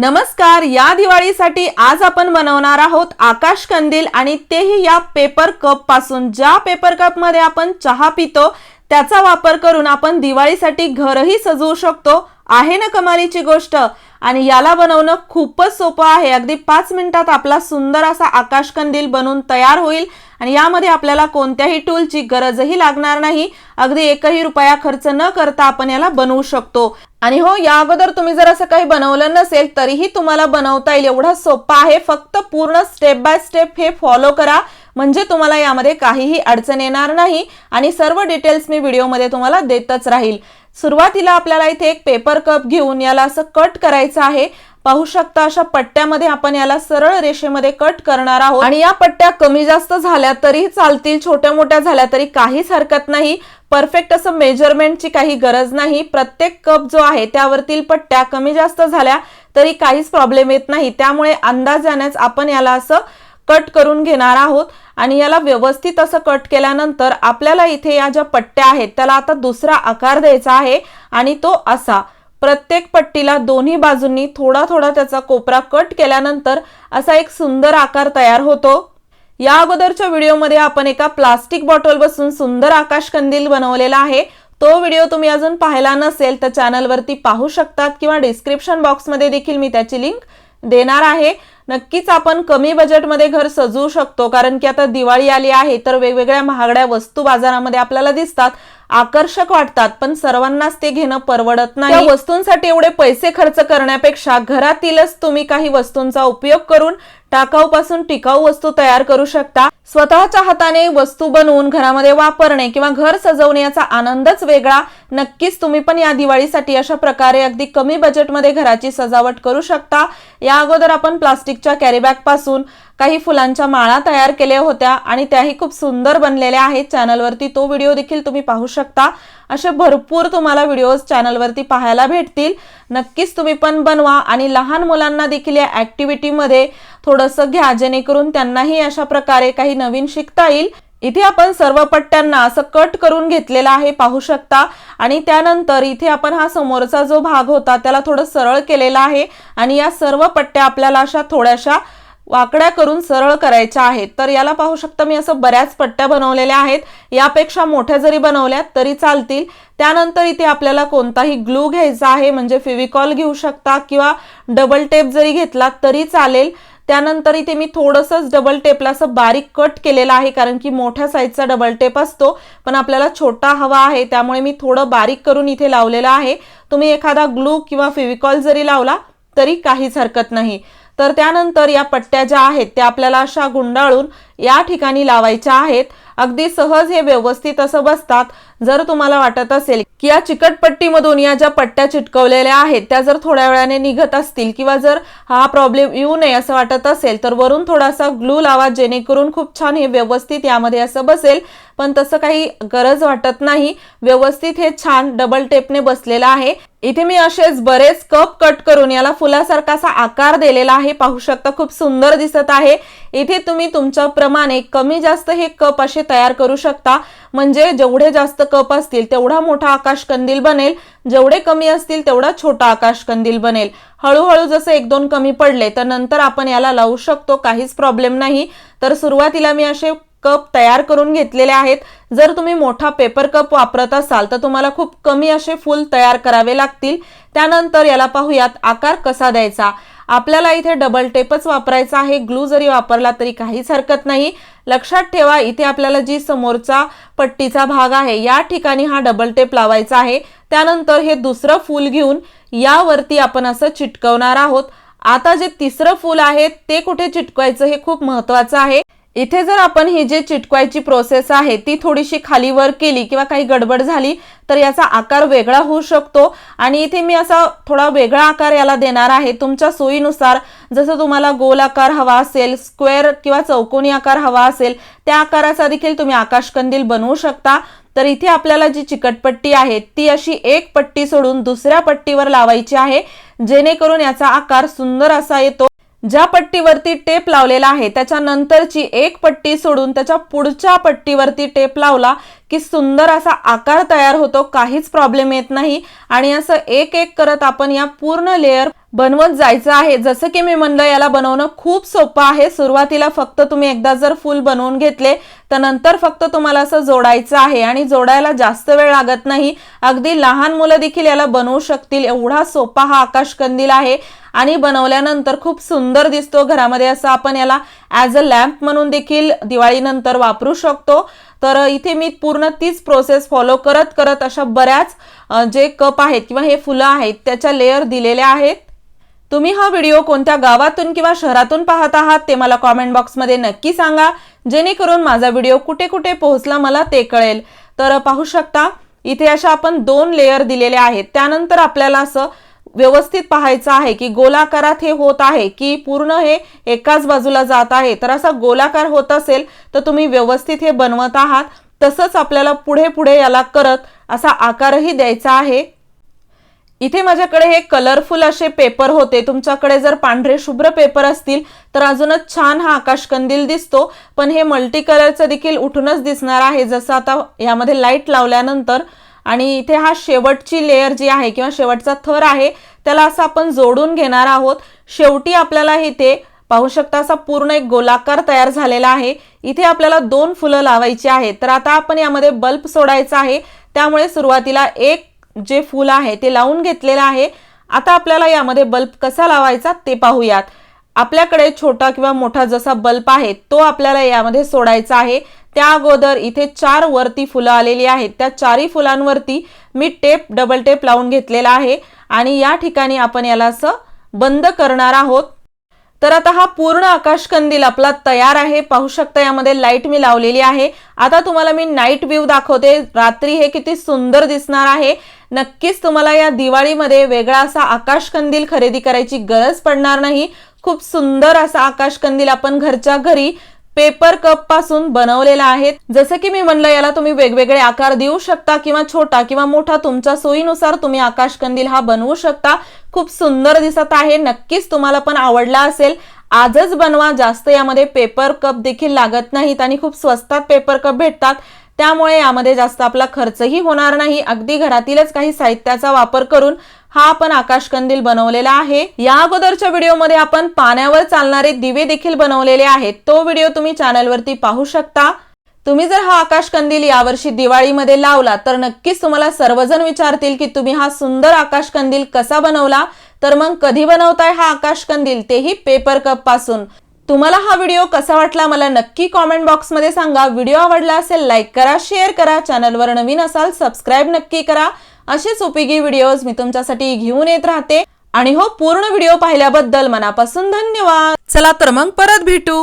नमस्कार या दिवाळीसाठी आज आपण बनवणार आहोत आकाश कंदील आणि तेही या पेपर कपपासून. ज्या पेपर कपमध्ये आपण चहा पितो त्याचा वापर करून आपण दिवाळीसाठी घरही सजवू शकतो. आहे ना कमालीची गोष्ट? आणि याला बनवणं खूपच सोपं आहे. अगदी पाच मिनिटात आपला सुंदर असा आकाशकंदील बनून तयार होईल. आणि यामध्ये आपल्याला कोणत्याही टूलची गरजही लागणार नाही. अगदी एकही रुपया खर्च न करता आपण याला बनवू शकतो. आणि हो या अगोदर तुम्ही जर असं काही बनवलं नसेल तरीही तुम्हाला बनवता येईल. एवढं सोपं आहे. फक्त पूर्ण स्टेप बाय स्टेप हे फॉलो करा. म्हणजे तुम्हाला यामध्ये काहीही अडचण येणार नाही. आणि सर्व डिटेल्स मी व्हिडिओमध्ये तुम्हाला देतच राहील. सुरुवातीला आपल्याला इथे एक पेपर कप घेऊन याला असं कट करायचं आहे. पाहू शकता अशा पट्ट्यामध्ये आपण याला सरळ रेषेमध्ये कट करणार आहोत. आणि या पट्ट्या कमी जास्त झाल्या तरी चालतील छोट्या मोठ्या झाल्या तरी काहीच हरकत नाही. परफेक्ट असं मेजरमेंटची काही गरज नाही. प्रत्येक कप जो आहे त्यावरतील पट्ट्या कमी जास्त झाल्या तरी काहीच प्रॉब्लेम येत नाही. त्यामुळे अंदाजानेच आपण याला असं कट करून घेणार आहोत आणि याला व्यवस्थित असं कट केल्यानंतर आपल्याला इथे या ज्या पट्ट्या आहेत त्याला आता दुसरा आकार द्यायचा आहे आणि तो असा. प्रत्येक पट्टीला दोन्ही बाजूंनी थोडा थोडा त्याचा कोपरा कट केल्यानंतर असा एक सुंदर आकार तयार होतो. या अगोदरच्या व्हिडिओमध्ये आपण एका प्लास्टिक बॉटल बसून सुंदर आकाश कंदील बनवलेला आहे. तो व्हिडिओ तुम्ही अजून पाहिला नसेल तर चॅनलवरती पाहू शकतात किंवा डिस्क्रिप्शन बॉक्समध्ये देखील मी त्याची लिंक देणार आहे. नक्कीच आपण कमी बजेटमध्ये घर सजवू शकतो. कारण की आता दिवाळी आली आहे तर वेगवेगळ्या महागड्या वस्तू बाजारामध्ये आपल्याला दिसतात. आकर्षक वाटतात पण सर्वांनाच ते घेणं परवडत नाही. वस्तूंसाठी एवढे पैसे खर्च करण्यापेक्षा घरातीलच तुम्ही काही वस्तूंचा उपयोग करून टाकाऊ पासून टिकाऊ वस्तू तयार करू शकता. स्वतःच्या हाताने वस्तू बनवून घरामध्ये वापरणे किंवा घर सजवणे याचा आनंदच वेगळा. नक्कीच तुम्ही पण या दिवाळीसाठी अशा प्रकारे अगदी कमी बजेटमध्ये घराची सजावट करू शकता. या अगोदर आपण प्लास्टिकच्या कॅरीबॅगपासून काही फुलांच्या माळा तयार केल्या होत्या आणि त्याही खूप सुंदर बनलेल्या आहेत. चॅनलवरती तो व्हिडिओ देखील तुम्ही पाहू शकता. असे भरपूर तुम्हाला व्हिडिओज चॅनलवरती पाहायला भेटतील. नक्कीच तुम्ही पण बनवा आणि लहान मुलांना देखील या ऍक्टिव्हिटीमध्ये थोडंसं घ्या जेणेकरून त्यांनाही अशा प्रकारे काही नवीन शिकता येईल. इथे आपण सर्व पट्ट्यांना असं कट करून घेतलेला आहे पाहू शकता. आणि त्यानंतर इथे आपण हा समोरचा जो भाग होता त्याला थोडं सरळ केलेला आहे. आणि या सर्व पट्ट्या आपल्याला अशा थोड्याशा वाकड्या करून सरळ करायच्या आहेत. तर याला पाहू शकता मी असं बऱ्याच पट्ट्या बनवलेल्या आहेत. यापेक्षा मोठ्या जरी बनवल्या तरी चालतील. त्यानंतर इथे आपल्याला कोणताही ग्लू घ्यायचा आहे म्हणजे फेविकॉल घेऊ शकता किंवा डबल टेप जरी घेतला तरी चालेल. त्यानंतर इथे मी थोडंसंच डबल टेपला असं बारीक कट केलेलं आहे कारण की मोठ्या साईजचा डबल टेप असतो पण आपल्याला छोटा हवा आहे त्यामुळे मी थोडं बारीक करून इथे लावलेलं आहे. तुम्ही एखादा ग्लू किंवा फेविकॉल जरी लावला तरी काहीच हरकत नाही. तर त्यानंतर या पट्ट्या ज्या आहेत त्या आपल्याला अशा गुंडाळून या ठिकाणी लावायच्या आहेत. अगदी सहज हे व्यवस्थित असं बसतात. जर तुम्हाला वाटत असेल की या चिकटपट्टीमधून या ज्या पट्ट्या चिटकवलेल्या आहेत त्या जर थोड्या वेळाने निघत असतील किंवा जर हा प्रॉब्लेम येऊ नये असं वाटत असेल तर वरून थोडासा ग्लू लावा जेणेकरून खूप छान हे व्यवस्थित यामध्ये असं बसेल. पण तसं काही गरज वाटत नाही. व्यवस्थित हे छान डबल टेपने बसलेलं आहे. इथे मी असेच बरेच कप कट करून याला फुलासारखा असा आकार दिलेला आहे. पाहू शकता खूप सुंदर दिसत आहे. इथे तुम्ही तुमच्या प्रमाणे कमी जास्त हे कप असे तयार करू शकता. म्हणजे जेवढे जास्त कप असतील तेवढा मोठा आकाश कंदील बनेल. जेवढे कमी असतील तेवढा छोटा आकाश कंदील बनेल. हळूहळू जसं एक दोन कमी पडले तर नंतर आपण याला लावू शकतो काहीच प्रॉब्लेम नाही. तर सुरुवातीला मी असे कप तयार करून घेतलेले आहेत. जर तुम्ही मोठा पेपर कप वापरत असाल तर तुम्हाला खूप कमी असे फुल तयार करावे लागतील. त्यानंतर याला पाहूयात आकार कसा द्यायचा. आपल्याला इथे डबल टेपच वापरायचा आहे. ग्लू जरी वापरला तरी काहीच हरकत नाही. लक्षात ठेवा इथे आपल्याला जी समोरचा पट्टीचा भाग आहे या ठिकाणी हा डबल टेप लावायचा आहे. त्यानंतर हे दुसरं फूल घेऊन यावरती आपण असं चिटकवणार आहोत. आता जे तिसरं फूल आहे ते कुठे चिटकवायचं हे खूप महत्वाचं आहे. इथे जर आपण ही जी चिटकवायची प्रोसेस आहे ती थोडीशी खाली वर केली किंवा काही गडबड झाली तर याचा आकार वेगळा होऊ शकतो. आणि इथे मी असा थोडा वेगळा आकार याला देणार आहे. तुमच्या सोयीनुसार जसं तुम्हाला गोल आकार हवा असेल स्क्वेअर किंवा चौकोनी आकार हवा असेल त्या आकाराचा देखील तुम्ही आकाशकंदील बनवू शकता. तर इथे आपल्याला जी चिकटपट्टी आहे ती अशी एक पट्टी सोडून दुसऱ्या पट्टीवर लावायची आहे जेणेकरून याचा आकार सुंदर असा येतो. ज्या पट्टीवरती टेप लावलेला आहे त्याच्यानंतरची एक पट्टी सोडून त्याच्या पुढच्या पट्टीवरती टेप लावला की सुंदर असा आकार तयार होतो काहीच प्रॉब्लेम येत नाही. आणि असं एक एक करत आपण या पूर्ण लेअर बनवत जायचं आहे. जसं की मी म्हणलं याला बनवणं खूप सोपं आहे. सुरुवातीला फक्त तुम्ही एकदा जर फुल बनवून घेतले तर नंतर फक्त तुम्हाला असं जोडायचं आहे आणि जोडायला जास्त वेळ लागत नाही. अगदी लहान मुलं देखील याला बनवू शकतील. एवढा सोपा हा आकाश कंदील आहे आणि बनवल्यानंतर खूप सुंदर दिसतो. घरामध्ये असं आपण याला ॲज अ लॅम्प म्हणून देखील दिवाळीनंतर वापरू शकतो. तर इथे मी पूर्ण तीच प्रोसेस फॉलो करत करत अशा बऱ्याच जे कप आहेत किंवा हे फुलं आहेत त्याच्या लेअर दिलेल्या आहेत. तुम्ही हा व्हिडिओ कोणत्या गावातून किंवा शहरातून पाहत आहात ते मला कॉमेंट बॉक्समध्ये नक्की सांगा. जेणेकरून माझा व्हिडिओ कुठे कुठे पोहोचला मला ते कळेल. तर पाहू शकता इथे अशा आपण दोन लेअर दिलेले आहेत. त्यानंतर आपल्याला असं व्यवस्थित पाहायचं आहे की गोलाकारात हे होत आहे की पूर्ण हे एकाच बाजूला जात आहे. तर असा गोलाकार होत असेल तर तुम्ही व्यवस्थित हे बनवत आहात. तसंच आपल्याला पुढे पुढे याला करत असा आकारही द्यायचा आहे. इथे माझ्याकडे हे कलरफुल असे पेपर होते. तुमच्याकडे जर पांढरे शुभ्र पेपर असतील तर अजूनच छान हा आकाशकंदील दिसतो. पण हे मल्टी कलरचं देखील उठूनच दिसणार आहे. जसं आता यामध्ये लाइट लावल्यानंतर आणि इथे हा शेवटची लेअर जी आहे किंवा शेवटचा थर आहे त्याला असं आपण जोडून घेणार आहोत. शेवटी आपल्याला इथे पाहू शकता असा पूर्ण एक गोलाकार तयार झालेला आहे. इथे आपल्याला दोन फुलं लावायची आहेत. तर आता आपण यामध्ये बल्ब सोडायचा आहे. त्यामुळे सुरुवातीला एक जे फूल आहे ते लावून घेतलेलं आहे. आता आपल्याला यामध्ये बल्ब कसा लावायचा ते पाहूयात. आपल्याकडे छोटा किंवा मोठा जसा बल्ब आहे तो आपल्याला यामध्ये सोडायचा आहे. त्या अगोदर इथे चार वरती फुलं आलेली आहेत. त्या चारही फुलांवरती मी टेप डबल टेप लावून घेतलेला आहे. आणि या ठिकाणी आपण याला असं बंद करणार आहोत. तर आता हा पूर्ण आकाश कंदील आपला तयार आहे. पाहू शकता यामध्ये लाइट मी लावलेली आहे. आता तुम्हाला मी नाईट व्ह्यू दाखवते. रात्री हे किती सुंदर दिसणार आहे. नक्कीच तुम्हाला या दिवाळीमध्ये वेगळा असा आकाश कंदील खरेदी करायची गरज पडणार नाही. खूप सुंदर असा आकाश कंदील आपण घरच्या घरी पेपर कपपासून बनवलेला आहे. जसं की मी म्हणलं याला तुम्ही वेगवेगळे आकार देऊ शकता किंवा छोटा किंवा मोठा तुमच्या सोयीनुसार तुम्ही आकाश कंदील हा बनवू शकता. खूप सुंदर दिसत आहे नक्कीच तुम्हाला पण आवडला असेल. आजच बनवा जास्त यामध्ये पेपर कप देखील लागत नाहीत आणि खूप स्वस्तात पेपर कप भेटतात. त्यामुळे यामध्ये जास्त आपला खर्चही होणार नाही. अगदी घरातीलच काही साहित्याचा वापर करून हा आपण आकाशकंदील बनवलेला आहे. या अगोदरच्या व्हिडिओमध्ये आपण पाण्यावर चालणारे दिवे देखील बनवलेले आहेत. तो व्हिडिओ तुम्ही चॅनलवरती पाहू शकता. तुम्ही जर हा आकाशकंदील यावर्षी दिवाळीमध्ये लावला तर नक्कीच तुम्हाला सर्वजण विचारतील की तुम्ही हा सुंदर आकाशकंदील कसा बनवला? तर मग कधी बनवताय हा आकाशकंदील तेही पेपर कपपासून. तुम्हाला हा व्हिडिओ कसा वाटला मला नक्की कॉमेंट बॉक्समध्ये सांगा. व्हिडिओ आवडला असेल लाईक करा शेअर करा. चॅनलवर नवीन असाल सबस्क्राईब नक्की करा. असेच उपयोगी व्हिडिओज मी तुमच्यासाठी घेऊन येत राहते. आणि हो पूर्ण व्हिडिओ पाहिल्याबद्दल मनापासून धन्यवाद. चला तर मग परत भेटू.